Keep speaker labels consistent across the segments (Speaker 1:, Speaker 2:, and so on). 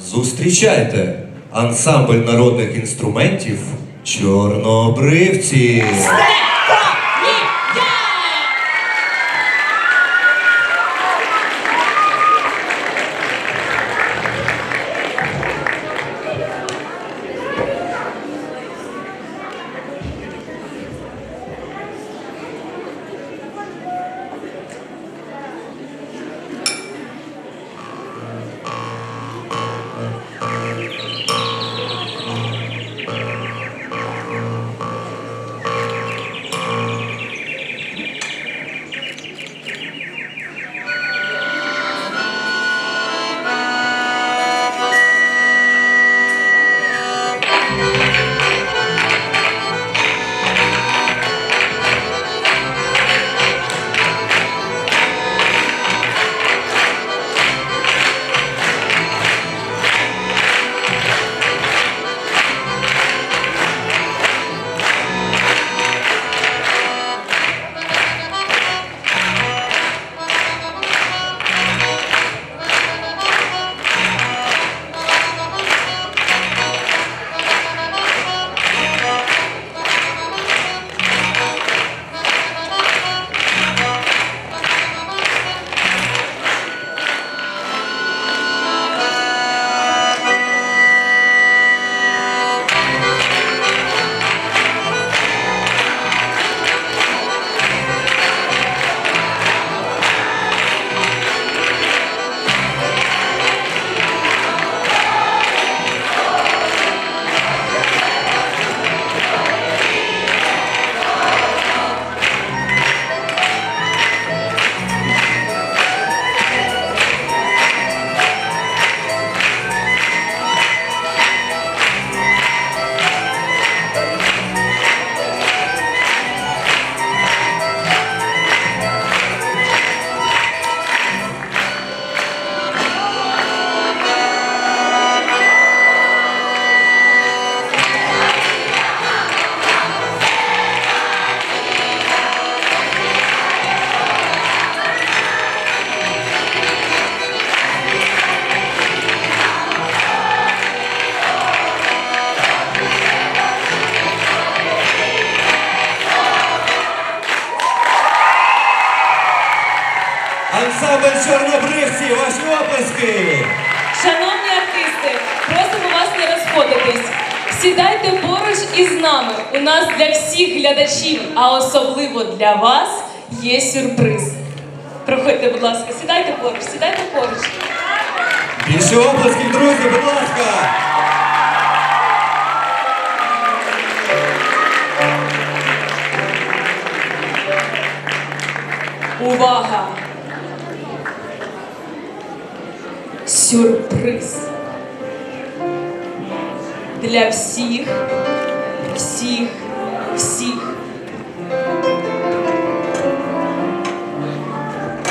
Speaker 1: Зустрічайте ансамбль народних інструментів Чорнобривці. Música Ансамбль Чорнобривці, ваші оплески!
Speaker 2: Шановні артисти, просимо вас не розходитись. Сідайте поруч із нами. У нас для всіх глядачів, а особливо для вас, є сюрприз. Проходьте, будь ласка, сідайте поруч, сідайте поруч.
Speaker 1: Більше оплесків, друзі, будь ласка!
Speaker 2: Увага! Сюрприз. Для всіх, всіх, всіх.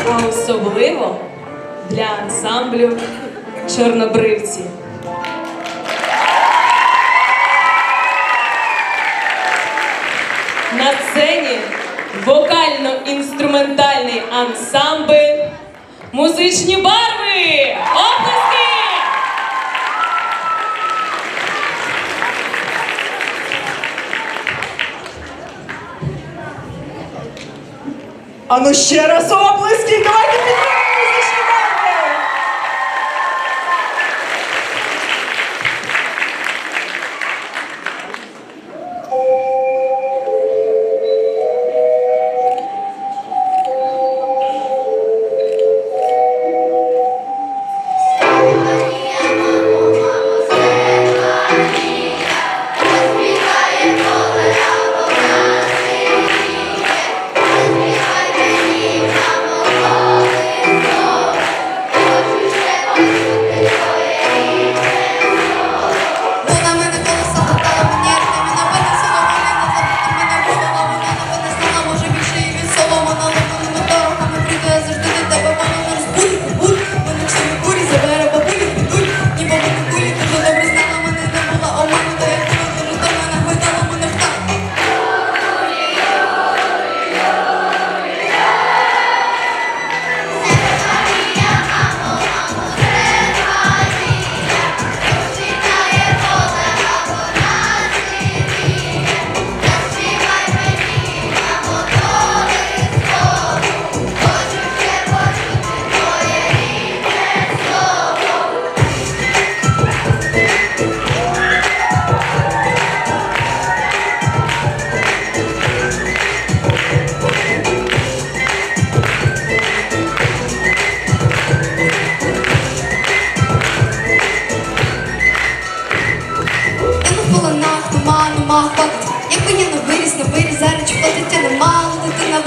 Speaker 2: А особливо для ансамблю Чорнобривці. На сцені вокально-інструментальний ансамбль Музичні барви! Оплески!
Speaker 3: А ну ще раз оплески,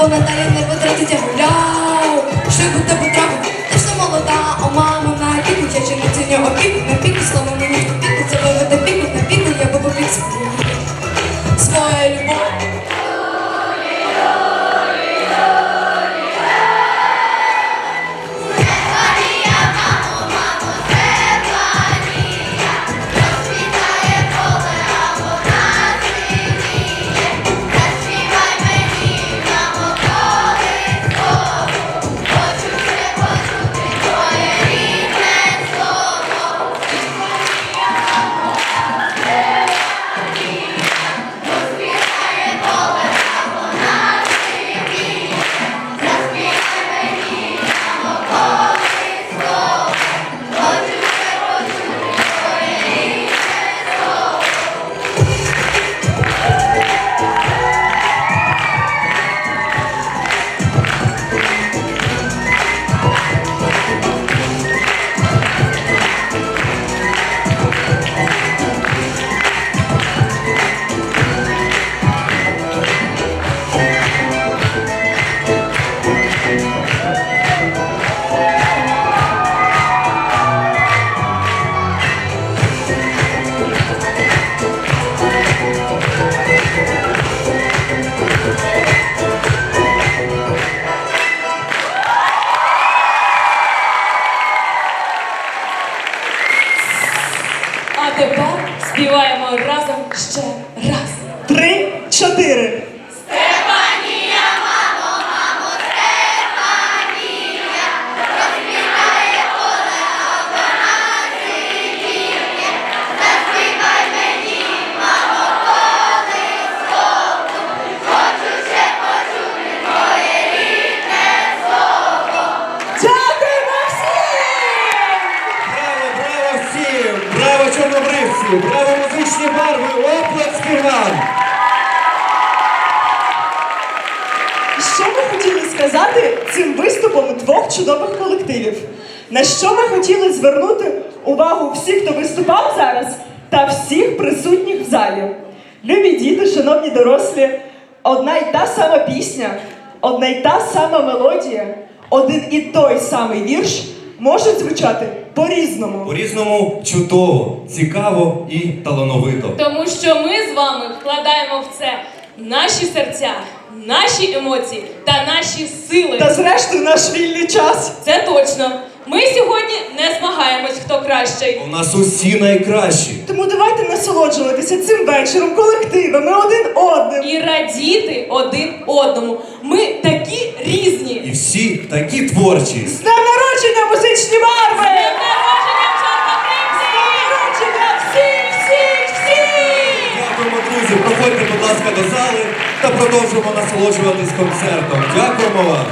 Speaker 2: Pongan talento. Співаємо разом ще раз.
Speaker 3: Три, чотири. Що ми хотіли сказати цим виступом двох чудових колективів? На що ми хотіли звернути увагу всіх, хто виступав зараз, та всіх присутніх в залі? Любі діти, шановні дорослі, одна й та сама пісня, одна й та сама мелодія, один і той самий вірш можуть звучати по-різному.
Speaker 1: По-різному чудово, цікаво і талановито.
Speaker 2: Тому що ми з вами вкладаємо в це наші серця, наші емоції та наші сили.
Speaker 3: Та зрештою наш вільний час.
Speaker 2: Це точно. Ми сьогодні не змагаємось, хто кращий.
Speaker 1: У нас усі найкращі.
Speaker 3: Тому давайте насолоджуватися цим вечором колективами один одним.
Speaker 2: І радіти один одному. Ми такі різні.
Speaker 1: І всі такі творчі.
Speaker 3: З днем народження музичні барви!
Speaker 2: З днем народження,
Speaker 3: З днем народження всіх, всіх, всіх!
Speaker 1: Дякуємо, друзі. Проходьте, будь ласка, до зали та продовжуємо насолоджуватись концертом. Дякуємо вам.